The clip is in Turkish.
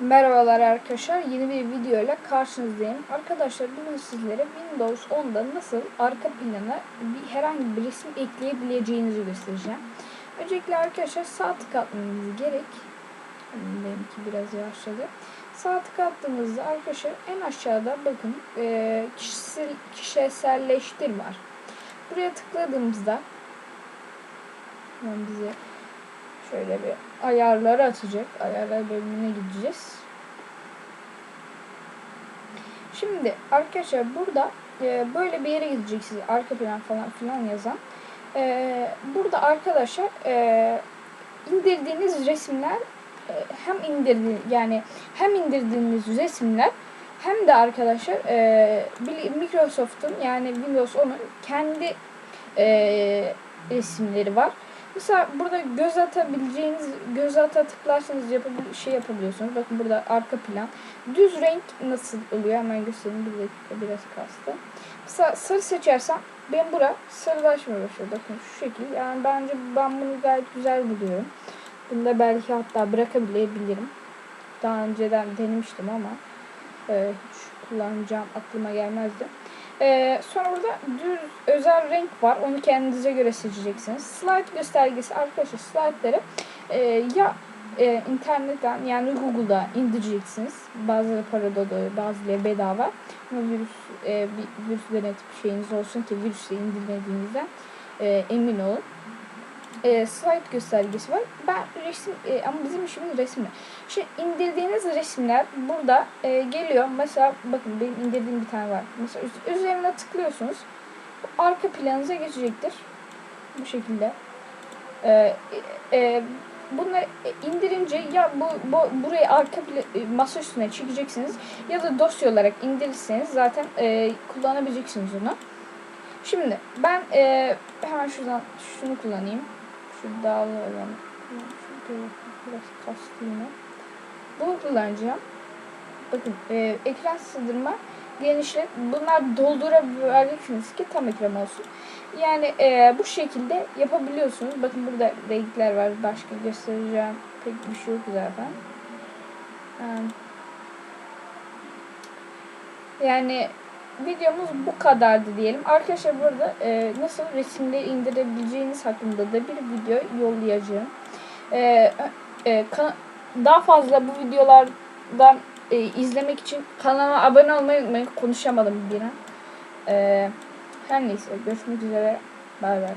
Merhabalar arkadaşlar. Yeni bir video ile karşınızdayım. Arkadaşlar bugün sizlere Windows 10'da nasıl arka plana bir herhangi bir resim ekleyebileceğinizi göstereceğim. Öncelikle arkadaşlar sağ tık atmanız gerek. Benimki biraz yavaşladı. Sağ tık arkadaşlar en aşağıda bakın e, kişisel, kişiselleştir var. Buraya tıkladığımızda bize şöyle bir ayarları atacak. Ayarlar bölümüne gideceğiz. Şimdi arkadaşlar burada e, böyle bir yere gideceksiniz. Arka plan falan filan yazan. E, burada arkadaşlar e, indirdiğiniz resimler e, hem indirdi yani hem indirdiğiniz resimler hem de arkadaşlar e, Microsoft'un yani Windows 10'un kendi e, resimleri var. Mesela burada göz atabileceğiniz göz ata tıklarsanız yapabil şey yapabiliyorsunuz. Bakın burada arka plan. Düz renk nasıl oluyor? Hemen göstereyim. Bir dakika biraz kastı. Mesela sarı seçersem ben bura sarılaşmaya başlıyor. Bakın şu şekil. Yani bence ben bunu gayet güzel buluyorum. Bunu da belki hatta bırakabilirim. Daha önceden denemiştim ama e, hiç kullanacağım aklıma gelmezdi. Ee, sonra burada düz özel renk var. Onu kendinize göre seçeceksiniz. Slide göstergesi arkadaşlar slide'ları e, ya e, internetten yani Google'da indireceksiniz. Bazıları parada oluyor, bazıları bedava. Ama virüs e, bir virüs denetim şeyiniz olsun ki virüsle indirmediğinizden e, emin olun e, slide göstergesi var. Ben resim e, ama bizim işimiz resimle. Şimdi indirdiğiniz resimler burada e, geliyor. Mesela bakın benim indirdiğim bir tane var. Mesela üz- üzerine tıklıyorsunuz. Bu arka planınıza geçecektir. Bu şekilde. E, e, bunları indirince ya bu, bu burayı arka e, masa üstüne çekeceksiniz ya da dosya olarak indirirseniz zaten e, kullanabileceksiniz onu. Şimdi ben e, hemen şuradan şunu kullanayım. Şu dağlı olan. Şurada biraz kastı yine. Bunu kullanacağım. Bakın e, ekran sığdırma genişlet. Bunlar doldurabileceksiniz ki tam ekran olsun. Yani e, bu şekilde yapabiliyorsunuz. Bakın burada renkler var. Başka göstereceğim pek bir şey yok zaten. Yani videomuz bu kadardı diyelim. Arkadaşlar burada e, nasıl resimleri indirebileceğiniz hakkında da bir video yollayacağım. E, e, daha fazla bu videolardan e, izlemek için kanalıma abone olmayı unutmayın. Konuşamadım bir an. E, her neyse görüşmek üzere. Bay bay.